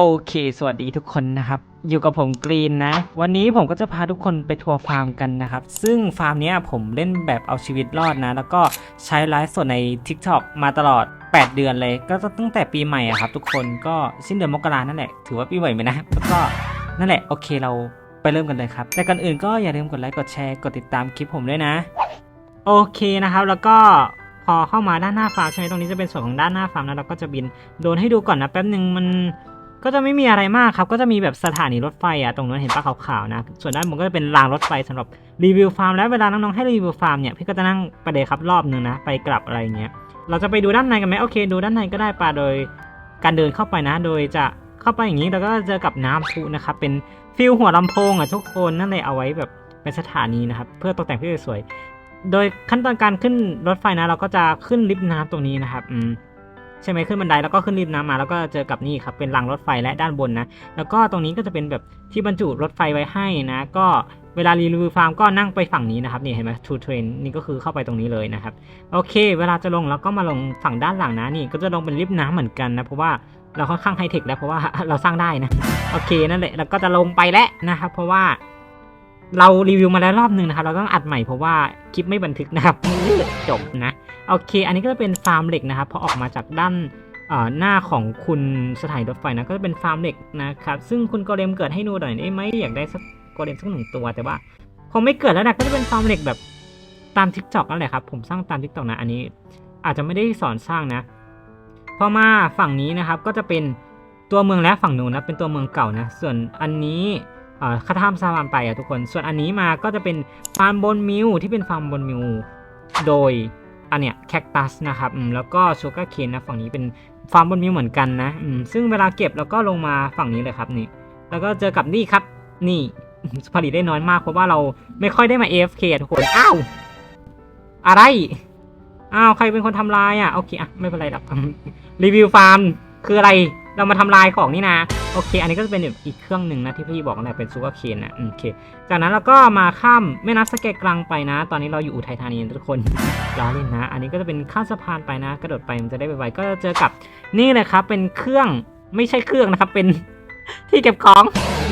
โอเค สวัสดีทุกคนนะครับ อยู่กับผมกรีนนะ วันนี้ผมก็จะพาทุกคนไปทัวร์ฟาร์มกันนะครับ ซึ่งฟาร์มนี้ผมเล่นแบบเอาชีวิตรอดนะ แล้วก็ใช้ไลฟ์สดใน TikTok มาตลอด 8 เดือนเลย ก็ตั้งแต่ปีใหม่อะครับทุกคน ก็สิ้นเดือนมกรานั่นแหละ ถือว่าปีใหม่ไหมนะ แล้วก็นั่นแหละ โอเค เราไปเริ่มกันเลยครับ แต่ก่อนอื่นก็อย่าลืมกดไลค์ กดแชร์ กดติดตามคลิปผมด้วยนะ โอเคนะครับ แล้วก็พอเข้ามาด้านหน้าฟาร์มใช่ไหมตรงนี้จะเป็นส่วนของด้านหน้าฟาร์มนะเราก็จะบินโดนให้ดูก่อนนะแป๊บหนึ่งมัน ก็จะไม่มีอะไรมากครับ ก็จะมีแบบสถานีรถไฟอะตรงนั้นเห็นปะขาวๆนะ ส่วนด้านบนก็จะเป็นรางรถไฟสำหรับรีวิวฟาร์มแล้วเวลาน้องๆให้รีวิวฟาร์มเนี่ยพี่ก็จะนั่งไปเลยครับรอบนึงนะ ไปกลับอะไรเงี้ย เราจะไปดูด้านในกันไหมโอเค ดูด้านในก็ได้ปะโดยการเดินเข้าไปนะ โดยจะเข้าไปอย่างนี้เราก็เจอกับน้ำพุนะครับ เป็นฟิลหัวลำโพงอะทุกคนนั่นเลยเอาไว้แบบเป็นสถานีนะครับ เพื่อตกแต่งที่สวยๆโดยขั้นตอนการขึ้นรถไฟนะ เราก็จะขึ้นลิฟต์น้ำตรงนี้นะครับ อืม ใช่ไหมขึ้นบันไดแล้วก็ขึ้นลิฟต์น้ำมาแล้วก็เจอกับนี่ครับเป็นรางรถไฟและด้านบนนะแล้วก็ตรงนี้ก็จะเป็นแบบที่บรรจุรถไฟไว้ให้นะก็เวลารีวิวฟาร์มก็นั่งไปฝั่งนี้นะครับนี่เห็นไหม to train นี่ก็คือเข้าไปตรงนี้เลยนะครับโอเค เวลาจะลงเราก็มาลงฝั่งด้านหลังนะนี่ก็จะลงเป็นลิฟต์น้ำเหมือนกันนะเพราะว่าเราค่อนข้างไฮเทคแล้วเพราะว่าเราสร้างได้นะโอเคนั่นแหละแล้วก็จะลงไปแล้วนะครับเพราะว่า เรารีวิวมาแล้วรอบหนึ่งนะครับ เราต้องอัดใหม่เพราะว่าคลิปไม่บันทึกนะครับ จบนะ โอเค อันนี้ก็จะเป็นฟาร์มเหล็กนะครับ พอออกมาจากด้านหน้าของคุณสถานีรถไฟนะก็จะเป็นฟาร์มเหล็กนะครับ ซึ่งคุณโกเลมเกิดให้ดูหน่อยได้ไหมอยากได้สักโกเลมสักหนึ่งตัวแต่ว่าคงไม่เกิดแล้วนะก็จะเป็นฟาร์มเหล็กแบบตามทิกจอกนั่นแหละครับ ผมสร้างตามทิกจอกนะ อันนี้อาจจะไม่ได้สอนสร้างนะพอมาฝั่งนี้นะครับก็จะเป็นตัวเมืองและฝั่งนู้นนะเป็นตัวเมืองเก่านะ ส่วนอันนี้ ข้าท่ามซาฟาร์มไปอะทุกคน ส่วนอันนี้มาก็จะเป็นฟาร์มบนมิวที่เป็นฟาร์มบนมิวโดยอันเนี้ยแคคตัสนะครับแล้วก็ชูการ์เคนนะฝั่งนี้เป็นฟาร์มบนมิวเหมือนกันนะซึ่งเวลาเก็บแล้วก็ลงมาฝั่งนี้เลยครับนี่ แล้วก็เจอกับนี่ครับนี่ผลิตได้น้อยมากเพราะว่าเราไม่ค่อยได้มา AFK ทุกคน อ้าว อะไร อ้าว ใครเป็นคนทำลายอะ โอเค อะ ไม่เป็นไรหรอกรีวิวฟาร์ม คืออะไร เรามาทำลายของนี่นะโอเค อันนี้ก็จะเป็นอีกเครื่องหนึ่งนะที่พี่บอกนั่นแหละเป็นซูเปอร์เคนนะโอเค จากนั้นเราก็มาข้ามแม่น้ำสแกกลังไปนะ ตอนนี้เราอยู่อุทัยธานีนทุกคนล้อเล่นนะ อันนี้ก็จะเป็นข้ามสะพานไปนะ กระโดดไปมันจะได้ไวๆก็จะเจอกับนี่เลยครับเป็นเครื่องไม่ใช่เครื่องนะครับเป็นที่เก็บของ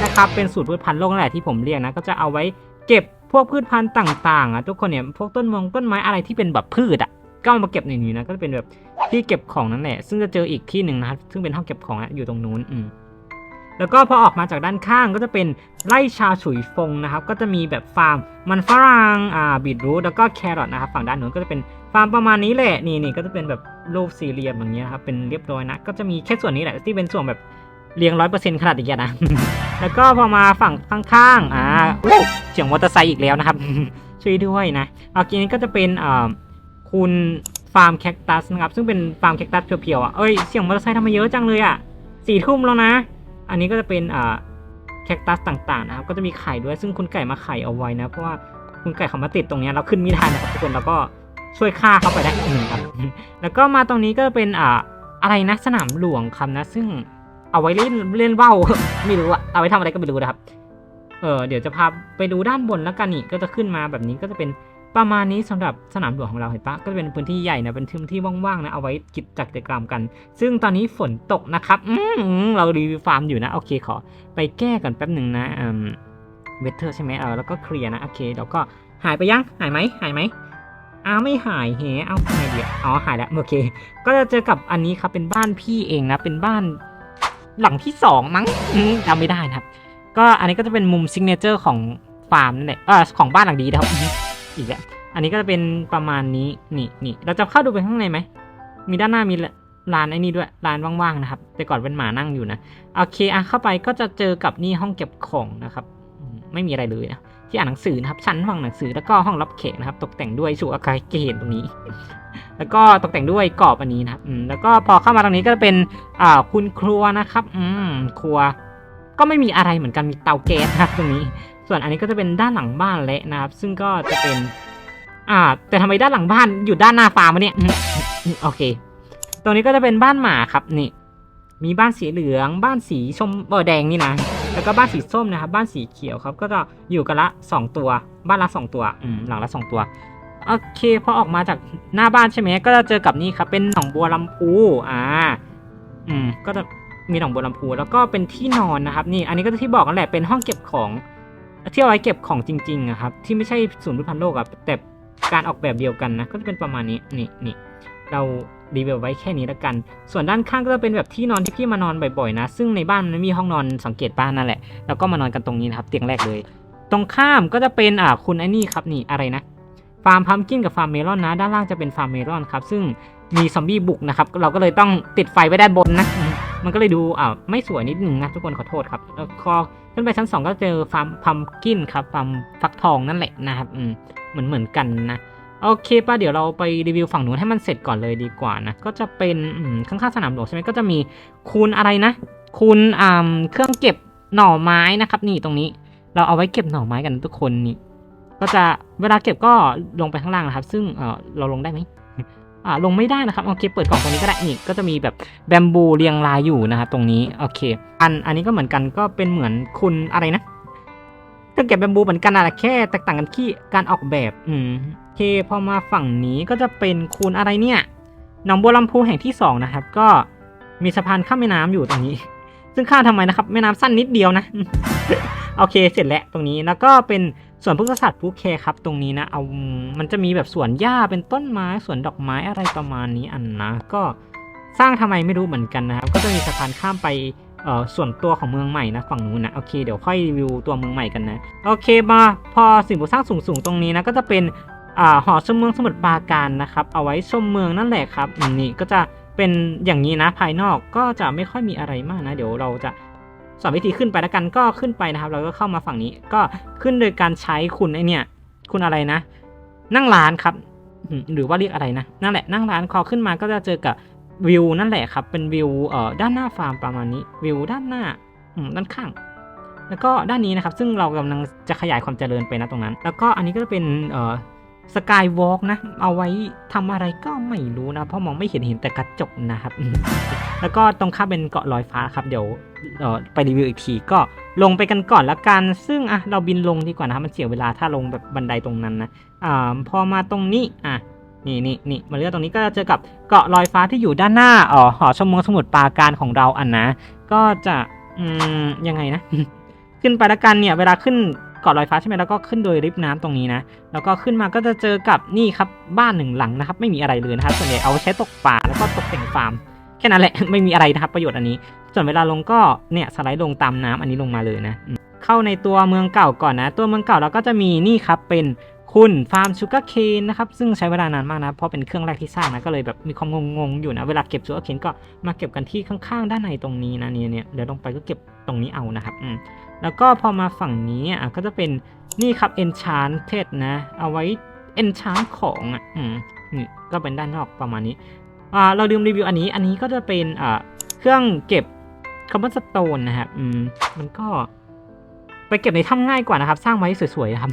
นะครับเป็นสูตรพืชพันธุ์โลกนั่นแหละที่ผมเรียกนะก็จะเอาไว้เก็บพวกพืชพันธุ์ต่างๆอะทุกคนเนี่ยพวกต้นมงต้นไม้อะไรที่เป็นแบบพืชอะ ก็เอามาเก็บในนี้นะ ก็จะเป็นแบบที่เก็บของนั่นแหละ ซึ่งจะเจออีกที่หนึ่งนะครับ ซึ่งเป็นห้องเก็บของอะอยู่ตรงนู้นอืมแล้วก็พอออกมาจากด้านข้างก็จะเป็นไร่ชาฉุยฟงนะครับ ก็จะมีแบบฟาร์มมันฝรั่งอ่าบีทรูทแล้วก็แครอทนะครับ ฝั่งด้านนู้นก็จะเป็นฟาร์มประมาณนี้แหละนี่นี่ก็จะเป็นแบบรูปสี่เหลี่ยมอย่างเงี้ยครับเป็นเรียบร้อยนะ ก็จะมีแค่ส่วนนี้แหละที่เป็นส่วนแบบเรียงร้อยเปอร์เซ็นต์ขนาดอย่างเงี้ยนะแล้วก็พอมาฝั่งข้างๆอ่าเสียงมอเตอร์ไซค์อีกแล้วนะครับช่วยด้วยนะโอเคนี้ก็จะเป็นอ่า คุณฟาร์มแคคตัสนะครับ ซึ่งเป็นฟาร์มแคคตัสเพียวๆอะเอ้ยเสียงมอเตอร์ไซค์ทำไมเยอะจังเลยอะสี่ทุ่มแล้วนะ อันนี้ก็จะเป็นอ่าแคคตัสต่างๆนะครับ ก็จะมีไข่ด้วยซึ่งคุณไก่มาไข่เอาไว้นะ เพราะว่าคุณไก่เขามาติดตรงเนี้ยเราขึ้นไม่ได้นะครับทุกคนแล้วก็ช่วยฆ่าเขาไปได้หนึ่งครับ แล้วก็มาตรงนี้ก็เป็นอ่าอะไรนะสนามหลวงครับนะ ซึ่งเอาไว้เล่นเล่นว่าวไม่รู้อะเอาไว้ทำอะไรก็ไม่รู้นะครับ เออเดี๋ยวจะพาไปดูด้านบนแล้วกันนี่ก็จะขึ้นมาแบบนี้ก็จะเป็น ประมาณนี้สำหรับสนามหลวงของเราเห็นปะก็จะเป็นพื้นที่ใหญ่นะเป็นพื้นที่ว่างๆนะเอาไว้กิจกิจกรรมกัน ซึ่งตอนนี้ฝนตกนะครับอืมเรารีวิวฟาร์มอยู่นะโอเคขอ ไปแก้ก่อนแป๊บหนึ่งนะอืมเวทเทอร์ใช่ไหมเออแล้วก็เคลียร์นะโอเคเดี๋ยวก็หายไปยังหายไหมหายไหมอ้าวไม่หายเฮเอาทำไมเดียวอ๋อหายแล้วโอเค ก็จะเจอกับอันนี้ครับเป็นบ้านพี่เองนะเป็นบ้านหลังที่สองมั้งจำไม่ได้นะครับ ก็อันนี้ก็จะเป็นมุมซิกเนเจอร์ของฟาร์มนั่นแหละเออของบ้านหลังดีนะครับ อีกแล้วอันนี้ก็จะเป็นประมาณนี้นี่นี่เราจะเข้าดูไปข้างในไหมมีด้านหน้ามีลานไอ้นี่ด้วยลานว่างๆนะครับ แต่ก่อนเป็นหมานั่งอยู่นะโอเคอะเข้าไปก็จะเจอกับนี่ห้องเก็บของนะครับ ไม่มีอะไรเลยนะที่อ่านหนังสือนะครับ ชั้นวางหนังสือแล้วก็ห้องรับแขกนะครับ ตกแต่งด้วยสูอากาศเกณฑ์ตรงนี้ แล้วก็ตกแต่งด้วยกรอบอันนี้นะครับอืมแล้วก็พอเข้ามาตรงนี้ก็จะเป็นอ่าคุณครัวนะครับ อืมครัว ก็ไม่มีอะไรเหมือนกันมีเตาแก๊สนะครับตรงนี้ ส่วนอันนี้ก็จะเป็นด้านหลังบ้านเละนะครับ ซึ่งก็จะเป็น อ่า แต่ทำไมด้านหลังบ้านอยู่ด้านหน้าฟาร์มวะเนี่ยโอเค ตรงนี้ก็จะเป็นบ้านหมาครับนี่ มีบ้านสีเหลือง บ้านสีชมเออแดงนี่นะ แล้วก็บ้านสีส้มนะครับ บ้านสีเขียวครับ ก็จะอยู่กันละสองตัว บ้านละสองตัว อืม หลังละสองตัวโอเคพอออกมาจากหน้าบ้านใช่ไหมก็จะเจอกับนี่ครับเป็นหนองบัวลำพูอ่า อืม ก็จะมีหนองบัวลำพูแล้วก็เป็นที่นอนนะครับ นี่ อันนี้ก็จะที่บอกกันแหละเป็นห้องเก็บของ ที่เอาไว้เก็บของจริงๆอะครับที่ไม่ใช่ศูนย์พันธ์โลกอะแต่การออกแบบเดียวกันนะก็จะเป็นประมาณนี้นี่นี่เรารีวิวไว้แค่นี้แล้วกัน ส่วนด้านข้างก็จะเป็นแบบที่นอนที่พี่มานอนบ่อยๆนะ ซึ่งในบ้านมันม่มีห้องนอนสังเกตบ้านนั่นแหละ แล้วก็มานอนกันตรงนี้นะครับเตียงแรกเลย ตรงข้ามก็จะเป็นอ่าคุณไอ้นี่ครับนี่อะไรนะ ฟาร์มพัมกินกับฟาร์มเมลอนนะ ด้านล่างจะเป็นฟาร์มเมลอนครับ ซึ่งมีซอมบี้บุกนะครับ เราก็เลยต้องติดไฟไว้ด้านบนนะ มันก็เลยดูอ่าไม่สวยนิดนึงนะทุกคนขอโทษครับแล้วก็ ขึ้นไปชั้น 2 ก็เจอฟาร์มพัมกินครับฟาร์มฟักทองนั่นแหละนะครับอืมเหมือนเหมือนกันนะโอเคป่ะเดี๋ยวเราไปรีวิวฝั่งนู้นให้มันเสร็จก่อนเลยดีกว่านะ ก็จะเป็นข้างๆสนามหลวงใช่ไหมก็จะมีคูณอะไรนะ คูณอ่าเครื่องเก็บหน่อไม้นะครับ นี่ตรงนี้เราเอาไว้เก็บหน่อไม้กันทุกคนนี่ก็จะเวลาเก็บก็ลงไปข้างล่างนะครับ ซึ่งเออเราลงได้ไหม อ่าลงไม่ได้นะครับโอเคเปิดกล่องตรงนี้ก็ได้นี่ก็จะมีแบบแบมบูเรียงรายอยู่นะครับตรงนี้โอเค อันอันนี้ก็เหมือนกันก็เป็นเหมือนคุณอะไรนะก็เก็บแบมบูเหมือนกันอะแค่แตกต่างกันที่การออกแบบอืมโอเคพอมาฝั่งนี้ก็จะเป็นคูณอะไรเนี่ยหนองบัวลำพูแห่งที่สองนะครับก็มีสะพานข้ามแม่น้ำอยู่ตรงนี้ ซึ่งข้ามทำไมนะครับแม่น้ำสั้นนิดเดียวนะโอเคเสร็จแล้วตรงนี้แล้วก็เป็น ส่วนพฤกษศาสตร์ผู้แคครับ ตรงนี้นะเอามันจะมีแบบสวนหญ้าเป็นต้นไม้สวนดอกไม้อะไรประมาณนี้อันนะ ก็สร้างทำไมไม่รู้เหมือนกันนะครับก็จะมีสะพานข้ามไปเอ่อส่วนตัวของเมืองใหม่นะฝั่งนู้นนะโอเคเดี๋ยวค่อยรีวิวตัวเมืองใหม่กันนะโอเคมาพอสิ่งปลูกสร้างสูงๆตรงนี้นะก็จะเป็นอ่าหอชมเมืองสมุทรปราการนะครับเอาไว้ชมเมืองนั่นแหละครับอืมนี่ก็จะเป็นอย่างนี้นะภายนอกก็จะไม่ค่อยมีอะไรมากนะ เดี๋ยวเราจะ สอนวิธีขึ้นไปแล้วกันก็ขึ้นไปนะครับ เราก็เข้ามาฝั่งนี้ก็ขึ้นโดยการใช้คุณไอเนี่ย คุณอะไรนะ นั่งร้านครับหรือว่าเรียกอะไรนะนั่นแหละนั่งร้านคอขึ้นมาก็จะเจอกับวิวนั่นแหละครับ เป็นวิวเอ่อด้านหน้าฟาร์มประมาณนี้ วิวด้านหน้าด้านข้าง แล้วก็ด้านนี้นะครับ ซึ่งเรากำลังจะขยายความเจริญไปนะตรงนั้น แล้วก็อันนี้ก็จะเป็นเอ่อ สกายวอล์กนะ เอาไว้ทำอะไรก็ไม่รู้นะ เพราะมองไม่เห็นเห็นแต่กระจกนะครับ แล้วก็ตรงข้ามเป็นเกาะลอยฟ้าครับ เดี๋ยวไปรีวิวอีกทีก็ลงไปกันก่อนละกัน ซึ่งอะเราบินลงดีกว่านะครับมันเสียเวลาถ้าลงแบบบันไดตรงนั้นนะอ่าพอมาตรงนี้อะนี่นี่นี่มาเลือกตรงนี้ก็จะเจอกับเกาะลอยฟ้าที่อยู่ด้านหน้าอ๋อหอชมเมืองสมุทรปราการของเราอันนะ ก็จะอืมยังไงนะ ขึ้นไปละกันเนี่ย เวลาขึ้น กาะลอยฟ้าใช่ไหมแล้วก็ขึ้นโดยริบน้ำตรงนี้นะ แล้วก็ขึ้นมาก็จะเจอกับนี่ครับบ้านหนึ่งหลังนะครับ ไม่มีอะไรเลยนะครับ ส่วนใหญ่เอาใช้ตกปลาแล้วก็ตกแต่งฟาร์มแค่นั้นแหละไม่มีอะไรนะครับประโยชน์อันนี้ ส่วนเวลาลงก็เนี่ยสไลด์ลงตามน้ำอันนี้ลงมาเลยนะ เข้าในตัวเมืองเก่าก่อนนะ ตัวเมืองเก่าเราก็จะมีนี่ครับเป็นคุณฟาร์มชูการ์เคนนะครับซึ่งใช้เวลานานมากนะเพราะเป็นเครื่องแรกที่สร้างนะก็เลยแบบมีความงงๆอยู่นะเวลาเก็บชูการ์เคนก็มาเก็บกันที่ข้างๆ ด้านในตรงนี้นะเนี่ยเนี่ยเดี๋ยวลงไปก็เก็บตรงนี้เอานะครับอืม แล้วก็พอมาฝั่งนี้อะก็จะเป็นนี่ครับ enchanted นะ เอาไว้ enchant ของอะอืมนี่ก็เป็นด้านนอกประมาณนี้อ่าเราลืมรีวิวอันนี้อันนี้ก็จะเป็นอ่าเครื่องเก็บคาร์บอนสโตนนะครับอืมมันก็ไปเก็บในถ้ำง่ายกว่านะครับ สร้างไว้สวยๆครับ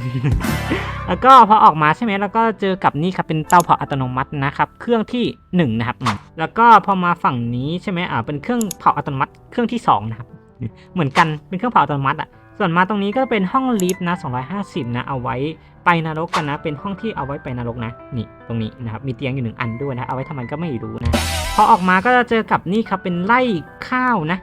แล้วก็พอออกมาใช่ไหมแล้วก็เจอกับนี่ครับเป็นเตาเผาอัตโนมัตินะครับ เครื่องที่หนึ่งนะครับแล้วก็พอมาฝั่งนี้ใช่ไหมอ่าเป็นเครื่องเผาอัตโนมัติเครื่องที่สองนะครับ เหมือนกันเป็นเครื่องเผาอัตโนมัติอะส่วนมาตรงนี้ก็เป็นห้องลิฟต์นะ 250 นะ เอาไว้ไปนรกกันนะ เป็นห้องที่เอาไว้ไปนรกนะ นี่ตรงนี้นะครับ มีเตียงอยู่หนึ่งอันด้วยนะ เอาไว้ทำไมก็ไม่รู้นะ พอออกมาก็จะเจอกับนี่ครับ เป็นไร่ข้าวนะ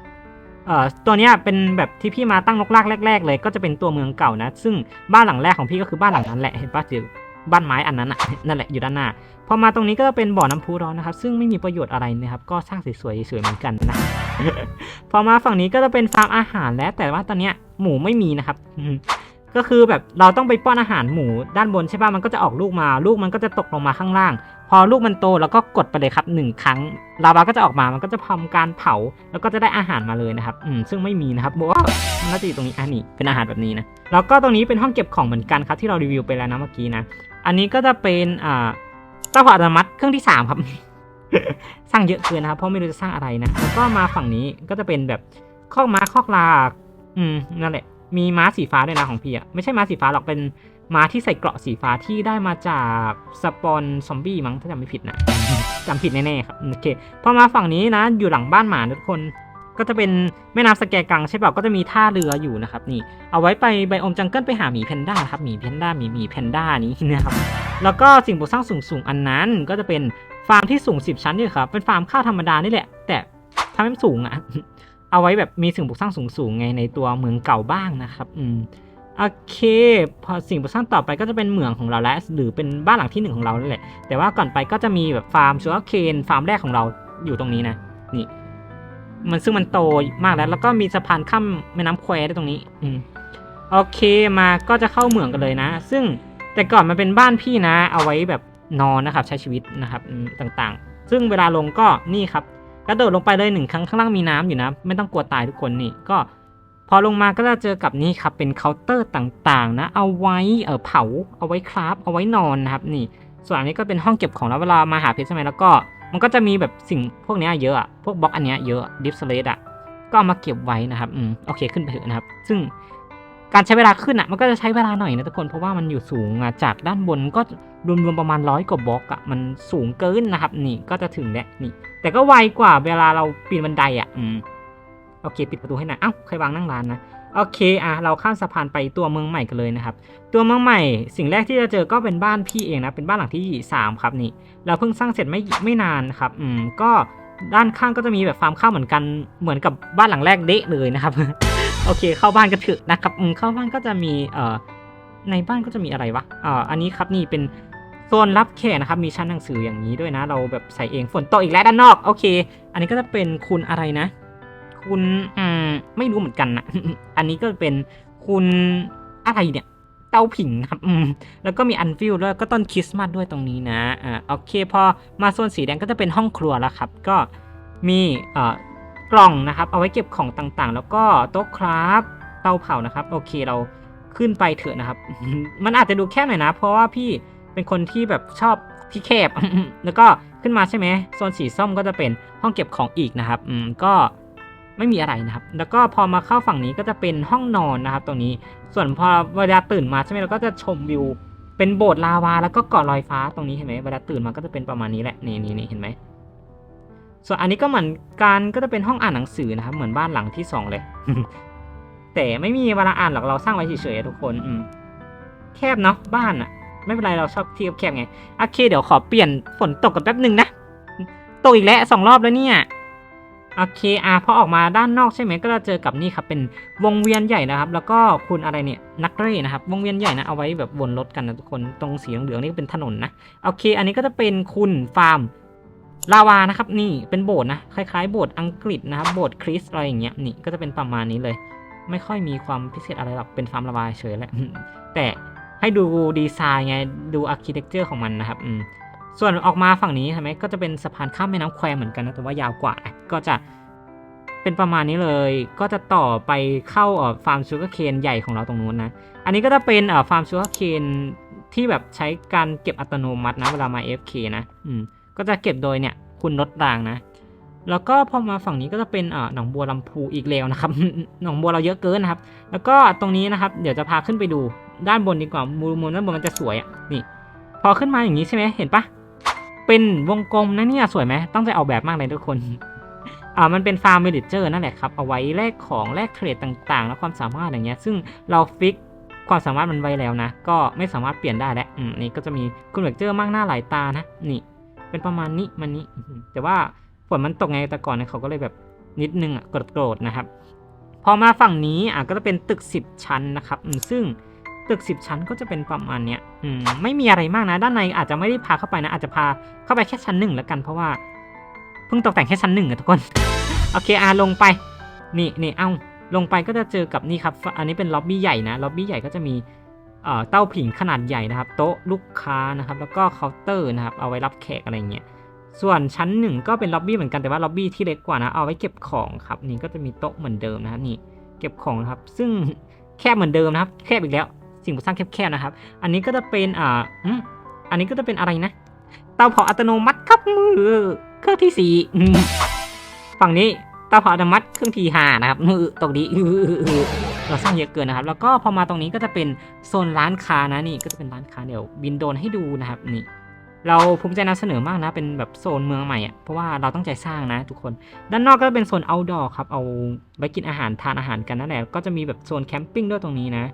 เอ่อ ตัวเนี้ยเป็นแบบที่พี่มาตั้งลกลากแรก ๆ เลย ก็จะเป็นตัวเมืองเก่านะ ซึ่งบ้านหลังแรกของพี่ก็คือบ้านหลังนั้นแหละ เห็นปะเจอบ้านไม้อันนั้นอะ นั่นแหละอยู่ด้านหน้า พอมาตรงนี้ก็เป็นบ่อน้ำพุร้อนนะครับ ซึ่งไม่มีประโยชน์อะไรนะครับ ก็สร้างสวยๆสวยๆเหมือนกันนะ พอมาฝั่งนี้ก็จะเป็นฟาร์มอาหารแล้ว แต่ว่าตอนเนี้ยหมูไม่มีนะครับ ก็คือแบบเราต้องไปป้อนอาหารหมูด้านบนใช่ป่ะมันก็จะออกลูกมา ลูกมันก็จะตกลงมาข้างล่าง พอลูกมันโตแล้วก็กดไปเลยครับหนึ่งครั้งลาวาก็จะออกมามันก็จะทำการเผาแล้วก็จะได้อาหารมาเลยนะครับอืมซึ่งไม่มีนะครับบอกว่ามันน่าจะอยู่ตรงนี้อันนี้เป็นอาหารแบบนี้นะแล้วก็ตรงนี้เป็นห้องเก็บของเหมือนกันครับที่เรารีวิวไปแล้วนะเมื่อกี้นะอันนี้ก็จะเป็นอ่าเต้าเผาอัตโนมัติเครื่องที่สามครับ สร้างเยอะเกินนะครับ เพราะไม่รู้จะสร้างอะไรนะแล้วก็มาฝั่งนี้ก็จะเป็นแบบคอกม้าคอกลาอืมนั่นแหละ มีม้าสีฟ้าด้วยนะของพี่อะไม่ใช่ม้าสีฟ้าหรอกเป็นม้าที่ใส่เกราะสีฟ้าที่ได้มาจากสปอนซอมบี้มั้งถ้าจำไม่ผิดนะจำผิดแน่ๆครับโอเคพอมาฝั่งนี้นะ อยู่หลังบ้านหมาทุกคนก็จะเป็นแม่น้ำสแกกังใช่เปล่าก็จะมีท่าเรืออยู่นะครับนี่ เอาไว้ไปไบโอมจังเกิลไปหาหมีแพนด้าครับหมีแพนด้าหมีหมีแพนด้านี้นะครับแล้วก็สิ่งปลูกสร้างสูงๆอันนั้นก็จะเป็น ฟาร์มที่สูง 10 ชั้นนี่ครับ เป็นฟาร์มข้าวธรรมดานี่แหละ แต่ทำให้มันสูงอะ เอาไว้แบบมีสิ่งปลูกสร้างสูงๆไงในตัวเมืองเก่าบ้างนะครับ อืม โอเค พอสิ่งปลูกสร้างต่อไปก็จะเป็นเหมืองของเราแล้ว หรือเป็นบ้านหลังที่หนึ่งของเรานั่นแหละ แต่ว่าก่อนไปก็จะมีแบบฟาร์มชัวร์เคนฟาร์มแรกของเราอยู่ตรงนี้นะ นี่ มันซึ่งมันโตมากแล้ว แล้วก็มีสะพานข้ามแม่น้ำแควด้วยตรงนี้ อืม โอเค มาก็จะเข้าเหมืองกันเลยนะ ซึ่งแต่ก่อนมันเป็นบ้านพี่นะ เอาไว้แบบ นอนนะครับใช้ชีวิตนะครับต่างๆ ซึ่งเวลาลงก็นี่ครับกระโดดลงไปเลยหนึ่งครั้งข้างล่างมีน้ำอยู่นะ ไม่ต้องกลัวตายทุกคนนี่ก็พอลงมาก็จะเจอกับนี่ครับเป็นเคาน์เตอร์ต่างๆนะเอาไว้เออเผาเอาไว้คราฟเอาไว้นอนนะครับนี่ ส่วนอันนี้ก็เป็นห้องเก็บของแล้วเวลามาหาเพชรใช่ไหมแล้วก็ มันก็จะมีแบบสิ่งพวกนี้เยอะพวกบล็อกอันเนี้ยเยอะดิฟสเลตอะก็เอามาเก็บไว้นะครับอืมโอเคขึ้นไปเถอะนะครับ ซึ่ง การใช้เวลาขึ้นอะมันก็จะใช้เวลาหน่อยนะทุกคนเพราะว่ามันอยู่สูงอะจากด้านบนก็รวมๆประมาณร้อยกว่าบล็อกอะมันสูงเกินนะครับ นี่ก็จะถึงแล้วนี่ แต่ก็ไวกว่าเวลาเราปีนบันไดอะอืมโอเค ปิดประตูให้หน่อยเอ้าใครวางนั่งร้านนะโอเคอะเราข้ามสะพานไปตัวเมืองใหม่กันเลยนะครับ ตัวเมืองใหม่ สิ่งแรกที่จะเจอก็เป็นบ้านพี่เองนะเป็นบ้านหลังที่ 3 ครับนี่ เราเพิ่งสร้างเสร็จไม่ไม่นานครับอืมก็ด้านข้างก็จะมีแบบฟาร์มข้าวเหมือนกันเหมือนกับบ้านหลังแรกเดะเลยนะครับ อเค เข้าบ้านกันเถอะนะครับอืมเข้าบ้านก็จะมีเอ่อในบ้านก็จะมีอะไรวะอ่าอันนี้ครับนี่เป็นโซนรับแขกนะครับ มีชั้นหนังสืออย่างนี้ด้วยนะ เราแบบใส่เองฝนตกอีกแล้วด้านนอก โอเค อันนี้ก็จะเป็นคุณอะไรนะ คุณอืมไม่รู้เหมือนกันนะ อันนี้ก็เป็นคุณอะไรเนี่ย เตาผิงนะครับอืมแล้วก็มีอันฟิลด้วยก็ต้นคริสต์มาสด้วยตรงนี้นะอ่าโอเค พอมาโซนสีแดงก็จะเป็นห้องครัวแล้วครับ ก็มีเอ่อ กล่องนะครับ เอาไว้เก็บของต่างๆ แล้วก็โต๊ะคราฟเตาเผานะครับ โอเคเราขึ้นไปเถอะนะครับ มันอาจจะดูแคบหน่อยนะ เพราะว่าพี่เป็นคนที่แบบชอบที่แคบ แล้วก็ขึ้นมาใช่ไหมโซนสีส้มก็จะเป็นห้องเก็บของอีกนะครับ อืมก็ไม่มีอะไรนะครับ แล้วก็พอมาเข้าฝั่งนี้ก็จะเป็นห้องนอนนะครับ ตรงนี้ ส่วนพอเวลาตื่นมาใช่ไหมเราก็จะชมวิว เป็นโบสถ์ลาวา แล้วก็เกาะลอยฟ้าตรงนี้เห็นไหมเวลาตื่นมาก็จะเป็นประมาณนี้แหละ นี่นี่นี่เห็นไหม ส่วนอันนี้ก็เหมือนกันก็จะเป็นห้องอ่านหนังสือนะครับ เหมือนบ้านหลังที่สองเลย แต่ไม่มีเวลาอ่านหรอกเราสร้างไว้เฉยๆอะทุกคนอืมแคบเนาะบ้านอะไม่เป็นไรเราชอบที่แคบๆไงโอเคเดี๋ยวขอเปลี่ยนฝนตกกันแป๊บหนึ่งนะตกอีกแล้วสองรอบแล้วเนี่ยโอเคอะพอออกมาด้านนอกใช่ไหมก็จะเจอกับนี่ครับเป็นวงเวียนใหญ่นะครับ แล้วก็คุณอะไรเนี่ยนักเร่นะครับ วงเวียนใหญ่นะเอาไว้แบบวนรถกันนะทุกคนตรงสีเหลืองๆนี่ก็เป็นถนนนะโอเค อันนี้ก็จะเป็นคุณฟาร์ม ลาวานะครับนี่เป็นโบสถ์นะคล้ายๆโบสถ์อังกฤษนะครับโบสถ์คริสอะไรอย่างเงี้ยนี่ก็จะเป็นประมาณนี้เลย ไม่ค่อยมีความพิเศษอะไรหรอกเป็นฟาร์มลาวาเฉยแหละแต่ให้ดูดีไซน์ไงดูอาร์เคเต็กเจอร์ของมันนะครับอืมส่วนออกมาฝั่งนี้ใช่ไหมก็จะเป็นสะพานข้ามแม่น้ำแควเหมือนกันนะแต่ว่ายาวกว่าก็จะเป็นประมาณนี้เลย ก็จะต่อไปเข้าฟาร์มชูการ์เคนใหญ่ของเราตรงนู้นนะ อันนี้ก็จะเป็นฟาร์มชูการ์เคนที่แบบใช้การเก็บอัตโนมัตินะเวลามา FK นะ อืม ก็จะเก็บโดยเนี่ยคุณรถรางนะ แล้วก็พอมาฝั่งนี้ก็จะเป็นเอ่อหนองบัวลำพูอีกแล้วนะครับ หนองบัวเราเยอะเกินนะครับ แล้วก็ตรงนี้นะครับ เดี๋ยวจะพาขึ้นไปดูด้านบนดีกว่ามูลมูลด้านบนมันจะสวยอะนี่ พอขึ้นมาอย่างนี้ใช่ไหมเห็นปะเป็นวงกลมนะเนี่ยสวยไหมต้องใจออกแบบมากเลยทุกคนอ่ามันเป็นฟาร์มเวลิเจอร์นั่นแหละครับเอาไว้แลกของแลกเทรดต่างๆ แล้วความสามารถอย่างเงี้ย ซึ่งเราฟิกความสามารถมันไว้แล้วนะ ก็ไม่สามารถเปลี่ยนได้แล้วอืมนี่ก็จะมีคุณเวลิเจอร์มากหน้าหลายตานะนี่ เป็นประมาณนี้มันนี้ แต่ว่าฝนมันตกไงแต่ก่อนเนี่ยเขาก็เลยแบบนิดนึงอะโกรธๆนะครับ พอมาฝั่งนี้อะก็จะเป็นตึก 10 ชั้นนะครับ ซึ่งตึก 10 ชั้นก็จะเป็นประมาณเนี้ยอืมไม่มีอะไรมากนะ ด้านในอาจจะไม่ได้พาเข้าไปนะ อาจจะพาเข้าไปแค่ชั้นหนึ่งแล้วกัน เพราะว่าเพิ่งตกแต่งแค่ชั้นหนึ่งอะทุกคน โอเคอะลงไป นี่นี่เอ้าลงไปก็จะเจอกับนี่ครับ อันนี้เป็นล็อบบี้ใหญ่นะ ล็อบบี้ใหญ่ก็จะมี เต้าผิงขนาดใหญ่นะครับ โต๊ะลูกค้านะครับ แล้วก็เคาน์เตอร์นะครับ เอาไว้รับแขกอะไรเงี้ย ส่วนชั้นหนึ่งก็เป็นล็อบบี้เหมือนกันแต่ว่าล็อบบี้ที่เล็กกว่านะเอาไว้เก็บของครับนี่ก็จะมีโต๊ะเหมือนเดิมนะครับนี่เก็บของนะครับ ซึ่งแคบเหมือนเดิมนะครับ แคบอีกแล้ว สิ่งปลูกสร้างแคบๆนะครับ อันนี้ก็จะเป็นอ่าอันนี้ก็จะเป็นอะไรนะ เตาเผาอัตโนมัติครับมือเครื่องที่สี่ฝั่งนี้เตาเผาอัตโนมัติเครื่องที่ห้านะครับมือตรงนี้ เราสร้างเยอะเกินนะครับ แล้วก็พอมาตรงนี้ก็จะเป็นโซนร้านค้านะนี่ก็จะเป็นร้านค้าเดี๋ยวบินโดรนให้ดูนะครับนี่เราภูมิใจนำเสนอมากนะเป็นแบบโซนเมืองใหม่อะเพราะว่าเราต้องใจสร้างนะทุกคน ด้านนอกก็จะเป็นโซน outdoor ครับเอาไว้กินอาหารทานอาหารกันนั่นแหละก็จะมีแบบโซนแคมปิ้งด้วยตรงนี้นะ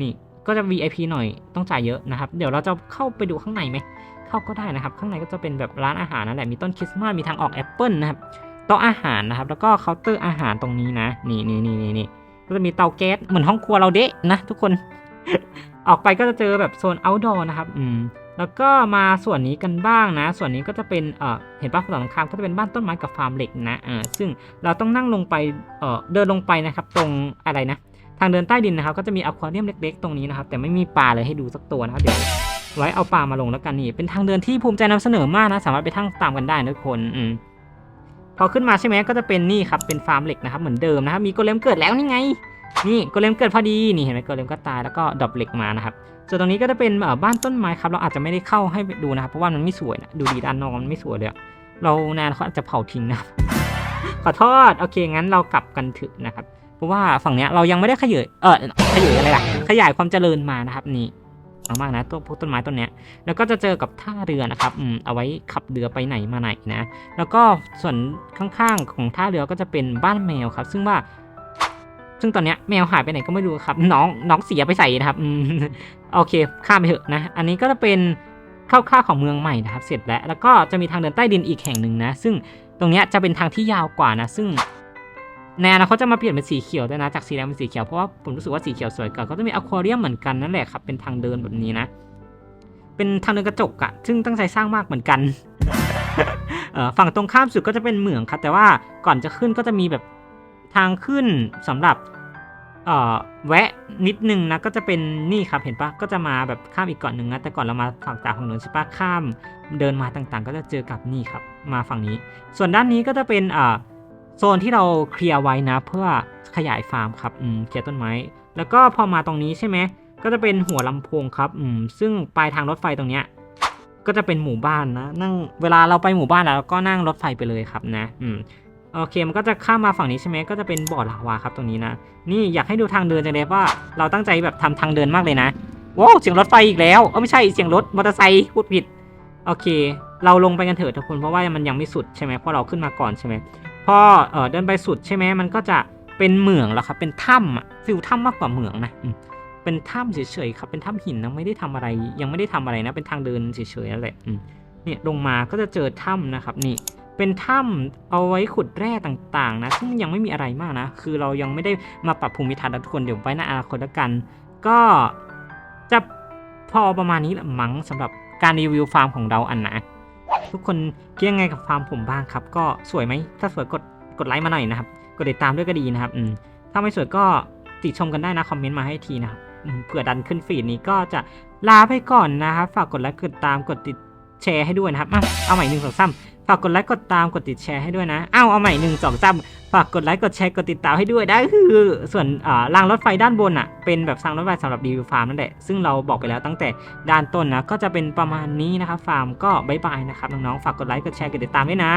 นี่ก็จะ VIP หน่อยต้องจ่ายเยอะนะครับ เดี๋ยวเราจะเข้าไปดูข้างในไหมเข้าก็ได้นะครับ ข้างในก็จะเป็นแบบร้านอาหารนั่นแหละมีต้นคริสต์มาสมีทางออกแอปเปิลนะครับโต๊ะอาหารนะครับ แล้วก็เคาน์เตอร์อาหารตรงนี้นะ นี่นี่นี่นี่นี่ ก็จะมีเตาแก๊สเหมือนห้องครัวเราเดะนะทุกคน ออกไปก็จะเจอแบบโซน outdoor นะครับอืมแล้วก็มาส่วนนี้กันบ้างนะ ส่วนนี้ก็จะเป็นเอ่อเห็นป่ะฝั่งตรงข้ามก็จะเป็นบ้านต้นไม้กับฟาร์มเหล็กนะอ่าซึ่งเราต้องนั่งลงไปเอ่อเดินลงไปนะครับตรงอะไรนะ ทางเดินใต้ดินนะครับก็จะมีอควาเรียมเล็ก ๆ ตรงนี้นะครับแต่ไม่มีปลาเลยให้ดูสักตัวนะครับเดี๋ยวไว้เอาปลามาลงแล้วกันนี่เป็นทางเดินที่ภูมิใจนำเสนอมากนะ สามารถไปทั้งตามกันได้นะทุกคนอืม พอขึ้นมาใช่ไหมก็จะเป็นนี่ครับเป็นฟาร์มเหล็กนะครับเหมือนเดิมนะครับมีโกเลมเกิดแล้วนี่ไง นี่โกเลมเกิดพอดีนี่เห็นไหมโกเลมก็ตายแล้วก็ดรอปเหล็กมานะครับส่วนตรงนี้ก็จะเป็นบ้านต้นไม้ครับเราอาจจะไม่ได้เข้าให้ดูนะครับ เพราะว่ามันไม่สวยนะดูดีด้านนอกมันไม่สวยเลยเราแนานเขาอาจจะเผาทิ้งนะขอโทษโอเคงั้นเรากลับกันเถึงนะครับ เพราะว่าฝั่งเนี้ยเรายังไม่ได้ขยายเออขยายอะไรล่ะขยายความเจริญมานะครับนี่ มากนะต้นพวกต้นไม้ต้นเนี้ยแล้วก็จะเจอกับท่าเรือนะครับอืมเอาไว้ขับเรือไปไหนมาไหนนะ แล้วก็ส่วนข้างๆของท่าเรือก็จะเป็นบ้านแมวครับ ซึ่งว่าซึ่งตอนเนี้ยแมวหายไปไหนก็ไม่รู้ครับน้องน้องเสียไปใส่นะครับอืมโอเคข้ามไปเถอะนะ อันนี้ก็จะเป็นคร่าวๆของเมืองใหม่นะครับ เสร็จแล้วแล้วก็จะมีทางเดินใต้ดินอีกแห่งหนึ่งนะ ซึ่งตรงเนี้ยจะเป็นทางที่ยาวกว่านะ ซึ่ง ในอนาคตจะมาเปลี่ยนเป็นสีเขียวด้วยนะ จากสีแดงเป็นสีเขียวเพราะว่าผมรู้สึกว่าสีเขียวสวยกว่าก็จะมีอควาเรียมเหมือนกันนั่นแหละครับ เป็นทางเดินแบบนี้นะ เป็นทางเดินกระจกอะซึ่งตั้งใจสร้างมากเหมือนกันฝั่งตรงข้ามสุดก็จะเป็นเหมืองครับแต่ว่าก่อนจะขึ้นก็จะมีแบบทางขึ้นสำหรับแวะนิดนึงนะก็จะเป็นนี่ครับเห็นปะก็จะมาแบบข้ามอีกเกาะหนึ่งนะแต่ก่อนเรามาฝั่งจากของหนือใช่ปะข้ามเดินมาต่างๆ ก็จะเจอกับนี่ครับ มาฝั่งนี้ ส่วนด้านนี้ก็จะเป็นอ่า โซนที่เราเคลียร์ไว้นะ เพื่อขยายฟาร์มครับอืมเคลียร์ต้นไม้แล้วก็พอมาตรงนี้ใช่ไหมก็จะเป็นหัวลำโพงครับอืมซึ่งปลายทางรถไฟตรงเนี้ยก็จะเป็นหมู่บ้านนะ นั่งเวลาเราไปหมู่บ้านแล้วก็นั่งรถไฟไปเลยครับนะอืมโอเคมันก็จะข้ามมาฝั่งนี้ใช่ไหมก็จะเป็นบ่อลาวาครับตรงนี้นะ นี่อยากให้ดูทางเดินจังเลยว่าเราตั้งใจแบบทำทางเดินมากเลยนะว้าวเสียงรถไฟอีกแล้วเออไม่ใช่เสียงรถมอเตอร์ไซค์พูดผิดโอเค เราลงไปกันเถอะทุกคนเพราะว่ามันยังไม่สุดใช่ไหมเพราะเราขึ้นมาก่อนใช่ไหม พอเออเดินไปสุดใช่ไหมมันก็จะเป็นเหมืองแล้วครับเป็นถ้ำอะฟิลถ้ำมากกว่าเหมืองนะเป็นถ้ำเฉยๆครับเป็นถ้ำหินนะไม่ได้ทำอะไร ยังไม่ได้ทำอะไรนะ เป็นทางเดินเฉยๆนั่นแหละเนี่ยลงมาก็จะเจอถ้ำนะครับนี่เป็นถ้ำเอาไว้ขุดแร่ต่างๆนะซึ่งยังไม่มีอะไรมากนะ คือเรายังไม่ได้มาปรับภูมิทัศน์นะทุกคนเดี๋ยวไว้ในอนาคตแล้วกัน ก็จะพอประมาณนี้แหละมั้งสำหรับการรีวิวฟาร์มของเราอันนะ ทุกคนคิดยังไงกับฟาร์มผมบ้างครับ ก็สวยไหมถ้าสวยกดกดไลค์มาหน่อยนะครับกดติดตามด้วยก็ดีนะครับอืมถ้าไม่สวยก็ติชมกันได้นะคอมเมนต์มาให้ทีนะครับเผื่อดันขึ้นฟีดนี้ก็จะลาไปก่อนนะครับฝากกดไลค์กดตามกดติด แชร์ให้ด้วยนะครับเอาใหม่หนึ่งสองสามฝากกดไลค์กดตามกดติดแชร์ให้ด้วยนะอ้าวเอาใหม่หนึ่งสองสามฝากกดไลค์กดแชร์กดติดตามให้ด้วยได้คือส่วนรางรถไฟด้านบนอะเป็นแบบรางรถไฟสำหรับรีวิวฟาร์มนั่นแหละซึ่งเราบอกไปแล้วตั้งแต่ด้านต้นนะก็จะเป็นประมาณนี้นะครับฟาร์มก็บายบายนะครับน้องๆฝากกดไลค์กดแชร์กดติดตามด้วยนะ